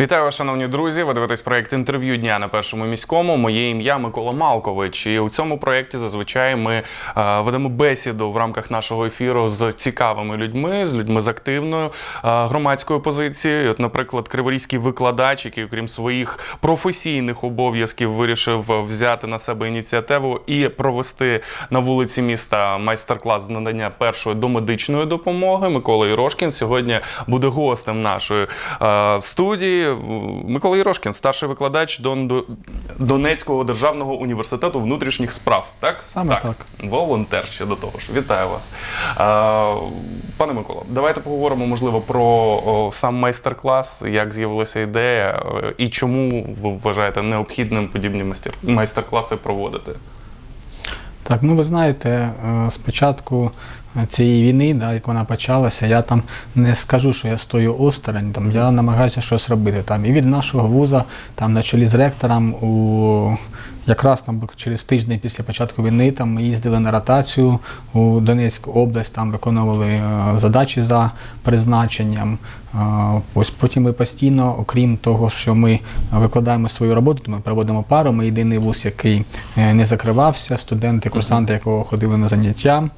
Вітаю шановні друзі. Ви дивитесь проєкт інтерв'ю дня на першому міському. Моє ім'я Микола Малкович. І у цьому проєкті зазвичай ми е, ведемо бесіду в рамках нашого ефіру з цікавими людьми, з людьми з активною е, громадською позицією. От, наприклад, криворізький викладач, який, окрім своїх професійних обов'язків, вирішив взяти на себе ініціативу і провести на вулиці міста майстер-клас з надання першої домедичної допомоги. Микола Ірошкін сьогодні буде гостем нашої е, студії. Микола Ірошкін, старший викладач Дон- Донецького державного університету внутрішніх справ. Так? Саме так. Волонтер ще до того ж. Вітаю вас. Пане Миколо, давайте поговоримо, можливо, про о, сам майстер-клас, як з'явилася ідея е, і чому ви вважаєте необхідним подібні майстер- майстер-класи проводити. Так, ну ви знаєте, е, спочатку цієї війни, да, як вона почалася, я там не скажу, що я стою осторонь, там я намагаюся щось робити. Там і від нашого вуза, там на чолі з ректором, у якраз там через тиждень після початку війни там ми їздили на ротацію у Донецьку область, там виконували е, задачі за призначенням. Е, Ось потім ми постійно, окрім того, що ми викладаємо свою роботу, то ми проводимо пару. Ми єдиний вуз, який е, не закривався, студенти, курсанти, якого ходили на заняття.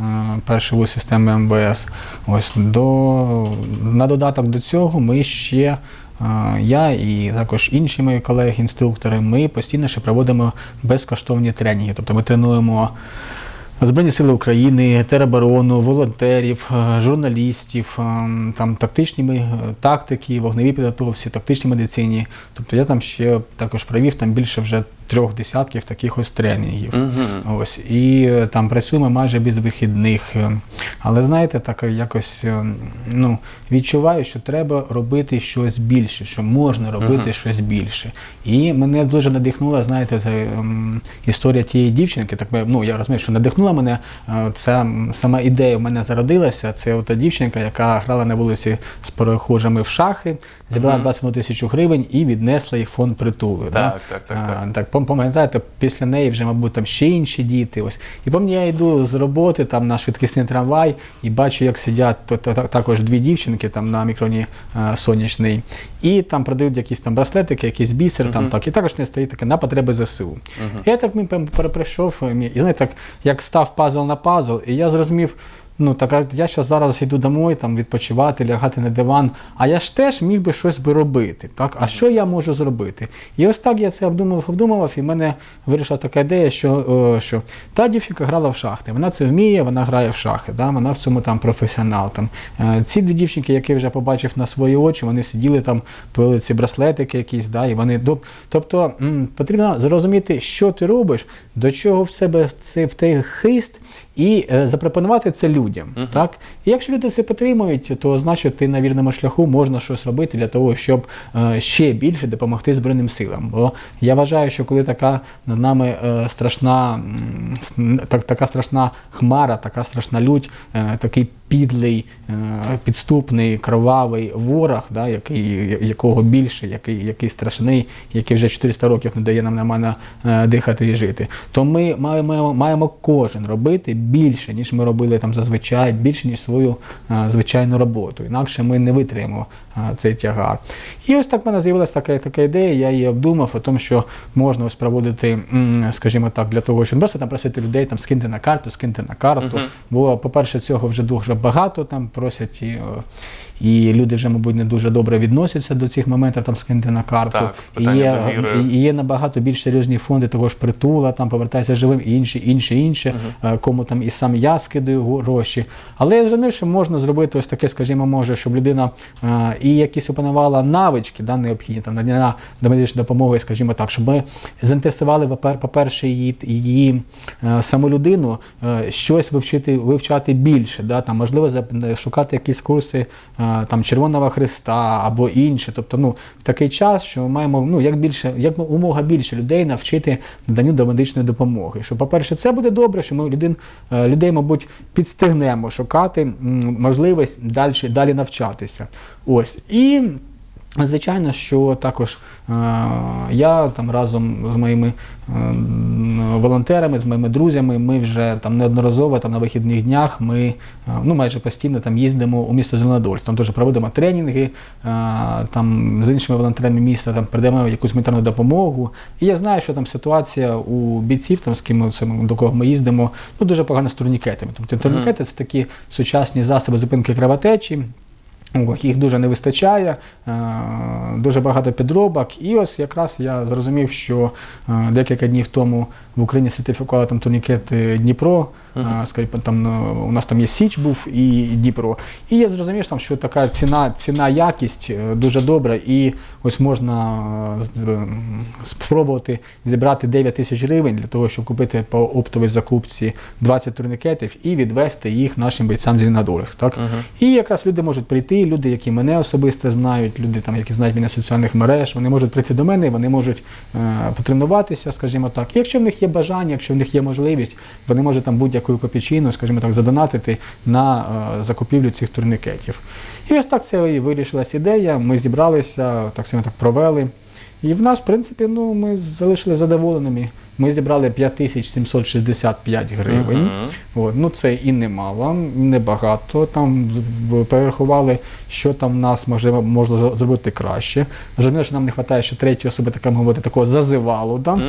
Е, вуз системи МВС. Ось до на додаток до цього ми ще. е, Я і також інші мої колеги-інструктори, ми постійно ще проводимо безкоштовні тренінги. Тобто ми тренуємо Збройні сили України, тероборону, волонтерів, е, журналістів, там тактичні тактики, вогневі підготовці, тактичній медицині. Тобто я там ще також провів там більше вже трьох десятків таких ось тренінгів. Угу. Ось і е, там працюємо майже без вихідних. Е, Але знаєте, так якось е, ну, відчуваю, що треба робити щось більше, що можна робити Мгм. щось більше. І мене дуже надихнула, знаєте, це, ем, історія тієї дівчинки. Так ну я розумію, що надихнула мене. Ця сама ідея в мене зародилася. Це ота дівчинка, яка грала на вулиці з перехожими в шахи, зібрала Мгм. 21 тисячу гривень і віднесла їх фонд притули. да? Так, так, так, так. А, так, пам'ятаєте, після неї вже, мабуть, там ще інші діти. Ось. І пам'ятаю, я йду з роботи там на швидкісний трамвай і бачу, як сидять то, то, так- також дві дівчинки там на мікроні а, сонячний, і там продають якісь там браслетики, якийсь бісер, там так. І також не стоїть таке на потреби ЗСУ. Мгм. Я так мені прям переприйшов, і знаєте, так, як став пазл на пазл, і я зрозумів. Ну, так я зараз зараз йду домой, там відпочивати, лягати на диван. А я ж теж міг би щось би робити. Так? А що я можу зробити? І ось так я це обдумував, обдумував, і в мене вирішила така ідея, що, о, що та дівчинка грала в шахти. Вона це вміє, вона грає в шахи, да? вона в цьому там професіонал. Там. Е, Ці дві дівчинки, які я вже побачив на свої очі, вони сиділи там, пили ці браслетики якісь, да? і вони Тобто потрібно зрозуміти, що ти робиш, до чого в себе це в той хист. І е, запропонувати це людям. Мгм. Так? І якщо люди це підтримують, то значить ти на вірному шляху можна щось робити для того, щоб е, ще більше допомогти Збройним силам. Бо я вважаю, що коли така над нами е, страшна, так, така страшна хмара, така страшна лють, е, такий підлий, е, підступний, кровавий ворог, да, який, якого більше, який, який страшний, який вже 400 років не дає нам нормально е, дихати і жити, то ми маємо, маємо кожен робити більше, ніж ми робили там зазвичай, більше, ніж свою е, звичайну роботу. Інакше ми не витримаємо цей тягар. І ось так в мене з'явилася така, така ідея, я її обдумав о тому, що можна ось проводити, скажімо так, для того, щоб просто там просити людей, там скиньте на карту, скиньте на карту. Мгм. Бо, по-перше, цього вже дуже багато там просять. І, і люди вже, мабуть, не дуже добре відносяться до цих моментів, там скиньте на карту. Так, і, є, довіри. і є набагато більш серйозні фонди того ж притула, там повертайся живим, і інше, інше, інше, е, кому там і сам я скидаю гроші. Але я зрозумів, що можна зробити ось таке, скажімо, може, щоб людина е, і якісь опанувала навички, да, необхідні там надання до медичної допомоги, скажімо так, щоб ми заінтересували, попер- по-перше, її, її е, саму людину е, щось вивчити, вивчати більше. Да, там, можливо, шукати якісь курси там, Червоного Христа або інше. Тобто, ну, в такий час, що ми маємо ну, як більше, як умога більше людей навчити наданню до медичної допомоги. Що, по-перше, це буде добре, що ми людей, людей, мабуть, підстигнемо шукати можливість далі, далі навчатися. Ось. І Звичайно, що також е, я там разом з моїми е, волонтерами, з моїми друзями. Ми вже там неодноразово там на вихідних днях ми е, ну майже постійно там їздимо у місто Зеленодольськ. Там теж проводимо тренінги, там з іншими волонтерами міста там передаємо якусь гуманітарну допомогу. І я знаю, що там ситуація у бійців, там з ким це, до кого ми їздимо, ну дуже погано з турнікетами. Тобто турнікети це такі сучасні засоби зупинки кровотечі. Їх дуже не вистачає, е, дуже багато підробок. І ось якраз я зрозумів, що е, декілька днів тому в Україні сертифікували там турнікет Дніпро. Е, скажімо, там е, у нас там є Січ був і Дніпро. І я зрозумів, там, що така ціна, ціна якість е, дуже добра, і ось можна е, спробувати зібрати 9 тисяч гривень для того, щоб купити по оптовій закупці 20 турнікетів і відвести їх нашим бойцям з Рінадорих. Так? І якраз люди можуть прийти, люди, які мене особисто знають, люди, там, які знають мене з соціальних мереж, вони можуть прийти до мене, вони можуть е, потренуватися, скажімо так. І якщо в них є бажання, якщо в них є можливість, вони можуть там будь-якою копійчиною, скажімо так, задонатити на е, закупівлю цих турнікетів. І ось так це і вирішилась ідея. Ми зібралися, так само так провели. І в нас, в принципі, ну, ми залишили задоволеними. Ми зібрали 5765 гривень. Мгм. От, ну це і немало, небагато. Там перерахували, що там в нас може, можна зробити краще. Жодне, що нам не вистачає ще третьої особи, така мовити, такого зазивалу, да? М.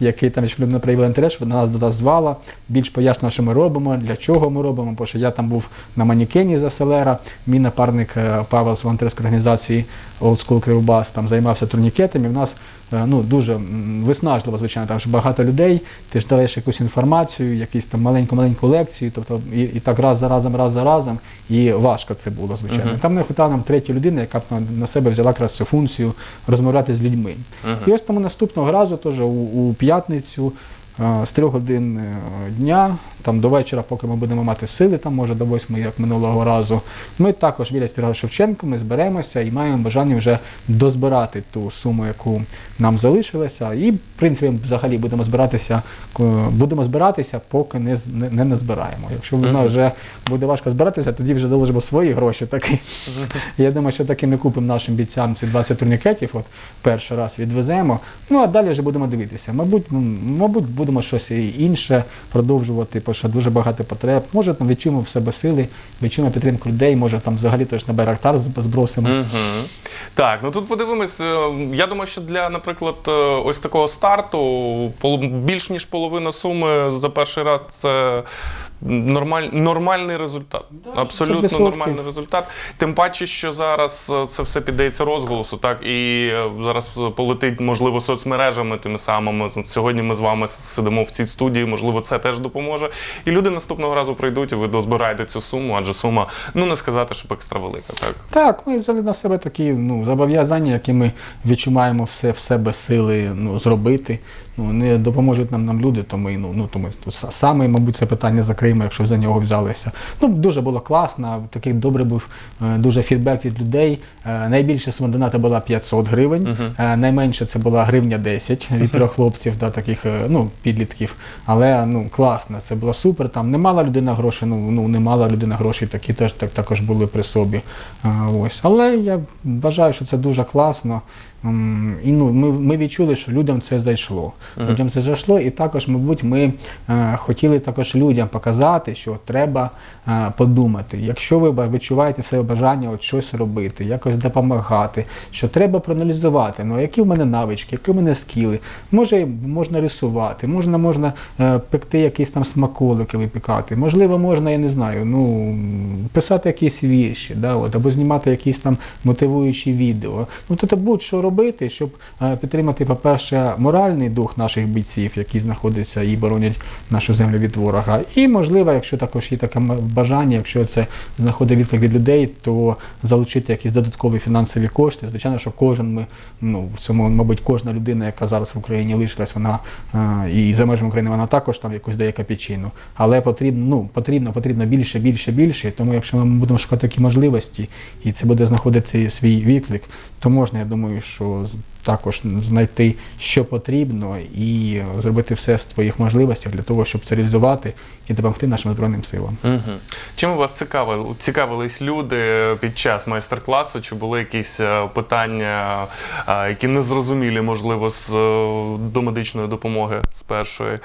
який там, якщо людина проявила інтерес, вона нас до нас звала, більш пояснила, що ми робимо, для чого ми робимо. Бо що я там був на манікені за селера, мій напарник е, Павел з волонтерської організації Old School Кривбас там займався турнікетами. В нас ну, дуже виснажливо, звичайно, там ж багато людей, ти ж даєш якусь інформацію, якусь там маленьку-маленьку лекцію, тобто і, і так раз за разом, раз за разом, і важко це було, звичайно. Мгм. Там не хватало нам третьої людини, яка б на, себе взяла якраз цю функцію розмовляти з людьми. Мгм. І ось тому наступного разу, теж у, у п'ятницю, е, з трьох годин е, дня, там до вечора, поки ми будемо мати сили, там може до восьми, як минулого разу, ми також біля Тараса Шевченка, ми зберемося і маємо бажання вже дозбирати ту суму, яку нам залишилося. І, в принципі, взагалі будемо збиратися, будемо збиратися, поки не, не, не назбираємо. Якщо в нас вже буде важко збиратися, тоді вже доложимо свої гроші. Такі. Я думаю, що таки ми купимо нашим бійцям ці 20 турнікетів, от перший раз відвеземо. Ну а далі вже будемо дивитися. Мабуть, мабуть, будемо щось інше продовжувати, бо що дуже багато потреб. Може там відчуємо в себе сили, відчуємо підтримку людей, може там взагалі теж на Байрактар збросимо. Мгм. Так, ну тут подивимось. е, Я думаю, що для, наприклад, е, ось такого старту більш ніж половина суми за перший раз це нормаль, нормальний результат. Абсолютно нормальний результат. Тим паче, що зараз е, це все піддається розголосу, так і е, зараз полетить, можливо, соцмережами тими самими. Сьогодні ми з вами сидимо в цій студії, можливо, це теж допоможе. І люди наступного разу прийдуть, і ви дозбираєте цю суму, адже сума, ну не сказати, щоб екстра велика. Так. Так, ми взяли на себе такі ну, зобов'язання, які ми відчуваємо все в себе сили ну, зробити. Ну, не допоможуть нам, нам люди, то ми, ну, ну, то ми саме, мабуть, це питання закриємо, якщо за нього взялися. Ну, дуже було класно, такий добрий був е, дуже фідбек від людей. Е, Найбільша сума доната була 500 гривень, е, найменше це була гривня 10 від трьох хлопців, да, таких ну, підлітків. Але ну, класно, це було супер. Там не мала людина грошей, ну, ну не мала людина грошей, такі теж так, також були при собі. А, ось. Але я вважаю, що це дуже класно. І ну, ми, ми відчули, що людям це зайшло. Людям це зайшло, і також, мабуть, ми е, хотіли також людям показати, що треба е, подумати. Якщо ви відчуваєте в себе бажання от щось робити, якось допомагати, що треба проаналізувати, ну які в мене навички, які в мене скіли. Може, можна рисувати, можна, можна е, пекти якісь там смаколики, випікати. Можливо, можна, я не знаю, ну, писати якісь вірші, да, от, або знімати якісь там мотивуючі відео. Ну, тобто будь-що робити, щоб е, підтримати, по-перше, моральний дух наших бійців, які знаходяться і боронять нашу землю від ворога. І, можливо, якщо також є таке бажання, якщо це знаходить відклик від людей, то залучити якісь додаткові фінансові кошти. Звичайно, що кожен ми, ну, в цьому, мабуть, кожна людина, яка зараз в Україні лишилась, вона е, і за межами України, вона також там якусь дає копійчину. Але потрібно, ну, потрібно, потрібно більше, більше, більше. Тому якщо ми будемо шукати такі можливості, і це буде знаходити свій відклик, то можна, я думаю, що також знайти, що потрібно, і зробити все з твоїх можливостей для того, щоб це реалізувати і допомогти нашим збройним силам. Угу. Чим вас цікавили, цікавились люди під час майстер-класу? Чи були якісь е, питання, е, які незрозумілі, можливо, з е, до медичної допомоги з першої?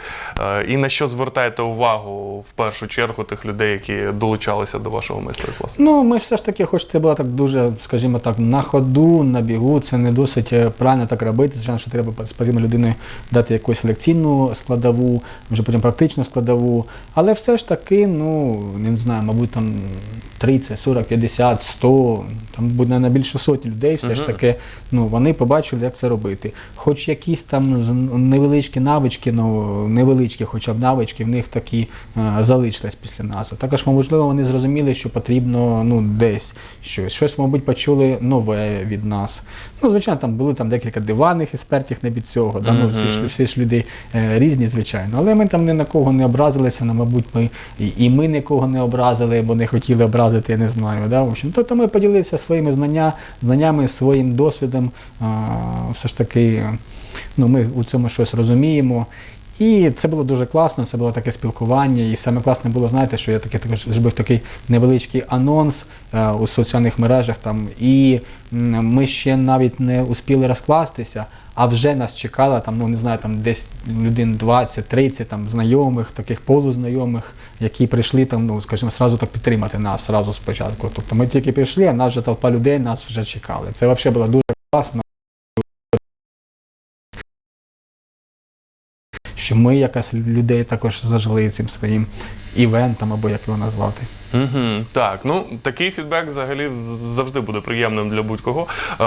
І на що звертаєте увагу в першу чергу тих людей, які долучалися до вашого майстер-класу? Ну, ми все ж таки, хоч це було так дуже, скажімо так, на ходу, на бігу, це не досить правильно так робити. Звичайно, що треба з потрібно дати якусь лекційну складову, вже потім практичну складову. Але все ж таки, ну, не знаю, мабуть, там 30, 40, 50, 100, там буде на більше сотні людей, все ж таки, ну, вони побачили, як це робити. Хоч якісь там невеличкі навички, ну, невеличкі хоча б навички, в них такі е, залишились після нас. А також, можливо, вони зрозуміли, що потрібно ну, десь щось. Щось, мабуть, почули нове від нас. Ну, звичайно, там були там декілька диванних експертів не від цього. Да? Ну, всі, ж, всі ж люди е, різні, звичайно. Але ми там ні на кого не образилися, ну, мабуть, ми і, ми нікого не образили, бо не хотіли образити, я не знаю. Да? В общем, тобто ми поділилися своїми знання, знаннями, своїм досвідом. Все ж таки, ну, ми у цьому щось розуміємо. І це було дуже класно, це було таке спілкування. І саме класне було, знаєте, що я таки також зробив такий невеличкий анонс е, у соціальних мережах. Там, і ми ще навіть не успіли розкластися, а вже нас чекало там, ну не знаю, там десь людей 20-30 там знайомих, таких полузнайомих, які прийшли там, ну скажімо, сразу так підтримати нас сразу спочатку. Тобто ми тільки прийшли, а нас вже толпа людей нас вже чекали. Це взагалі було дуже класно. Що ми якось людей також зажили цим своїм івентом, або як його назвати. Угу, так, ну такий фідбек взагалі завжди буде приємним для будь-кого, е,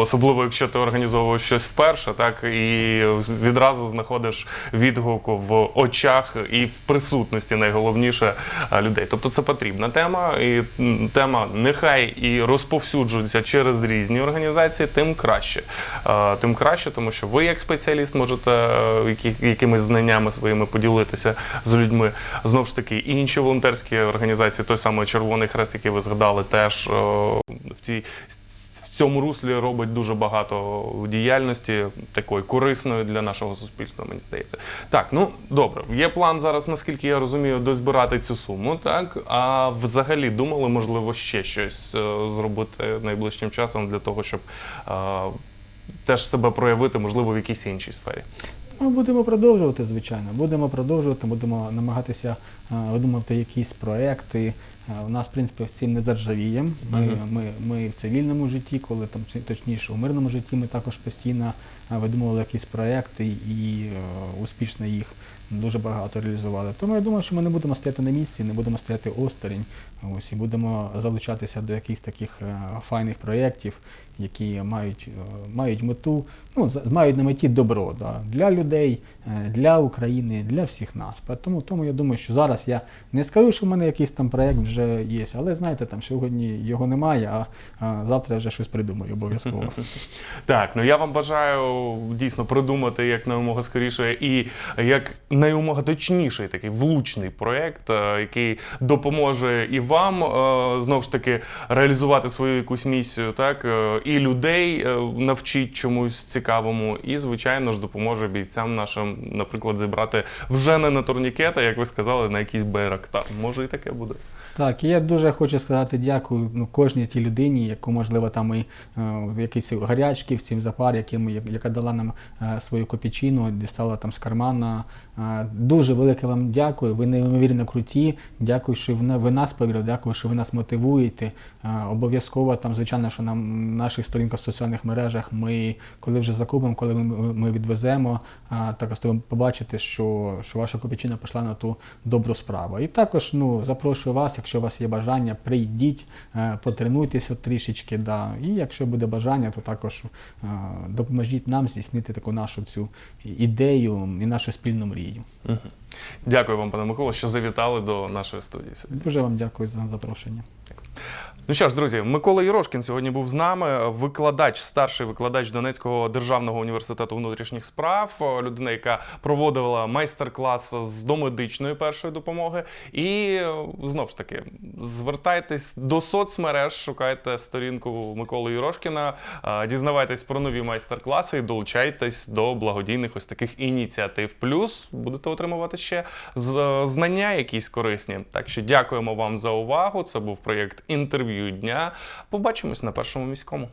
особливо якщо ти організовуєш щось вперше, так і відразу знаходиш відгук в очах і в присутності найголовніше е, людей. Тобто це потрібна тема, і тема нехай і розповсюджується через різні організації, тим краще. Е, Тим краще, тому що ви, як спеціаліст, можете е, якимись знаннями своїми поділитися з людьми. Знову ж таки, і інші волонтерські організації, той самий Червоний Хрест, який ви згадали, теж е, в цій. В цьому руслі робить дуже багато діяльності такої корисної для нашого суспільства, мені здається. Так, ну добре, є план зараз, наскільки я розумію, дозбирати цю суму. Так, а взагалі думали, можливо, ще щось е, зробити найближчим часом для того, щоб е, теж себе проявити, можливо, в якійсь іншій сфері. Ми будемо продовжувати, звичайно. Будемо продовжувати, будемо намагатися е, видумати якісь проекти. Е, У нас, в принципі, всім не заржавієм. Ми, ми, ми в цивільному житті, коли там точніше у мирному житті, ми також постійно е, видумували якісь проекти і успішно їх дуже багато реалізували. Тому я думаю, що ми не будемо стояти на місці, не будемо стояти осторонь. Ось і будемо залучатися до якихось таких е, файних проєктів, які мають, е, мають мету, ну, мають на меті добро да, для людей, е, для України, для всіх нас. Тому, тому я думаю, що зараз я не скажу, що в мене якийсь там проєкт вже є, але знаєте, там сьогодні його немає, а, а завтра я вже щось придумаю обов'язково. Так, ну я вам бажаю дійсно придумати як наймога скоріше і як наймога точніший такий влучний проєкт, е, який допоможе і вам е, знову ж таки реалізувати свою якусь місію, так е, і людей навчить чомусь цікавому, і звичайно ж допоможе бійцям нашим, наприклад, зібрати вже не на турнікета, як ви сказали, на якийсь байрактар. Може і таке буде. Так, я дуже хочу сказати дякую ну, кожній тій людині, яку, можливо, там і е, якійсь гарячки, в цім запар, яким, яка дала нам е, свою копійчину, дістала там з кармана. Е, дуже велике вам дякую. Ви неймовірно круті. Дякую, що ви нас повірили, дякую, що ви нас мотивуєте. Е, обов'язково там, звичайно, що на наших сторінках в соціальних мережах ми, коли вже закупимо, коли ми, ми відвеземо, е, також ви побачите, що, що ваша копійчина пішла на ту добру справу. І також ну, запрошую вас, якщо у вас є бажання, прийдіть, е, потренуйтеся трішечки. Да. І якщо буде бажання, то також е, допоможіть нам здійснити таку нашу цю ідею і нашу спільну мрію. Дякую вам, пане Миколо, що завітали до нашої студії. сьогодні. Дуже вам дякую за запрошення. Ну що ж, друзі, Микола Єрошкін сьогодні був з нами, викладач, старший викладач Донецького державного університету внутрішніх справ, людина, яка проводила майстер-клас з домедичної першої допомоги. І о, знов ж таки, звертайтесь до соцмереж, шукайте сторінку Миколи Єрошкіна, дізнавайтесь про нові майстер-класи і долучайтесь до благодійних ось таких ініціатив. Плюс будете отримувати ще знання якісь корисні. Так що дякуємо вам за увагу. Це був проєкт інтерв'ю дня. Побачимось на першому міському.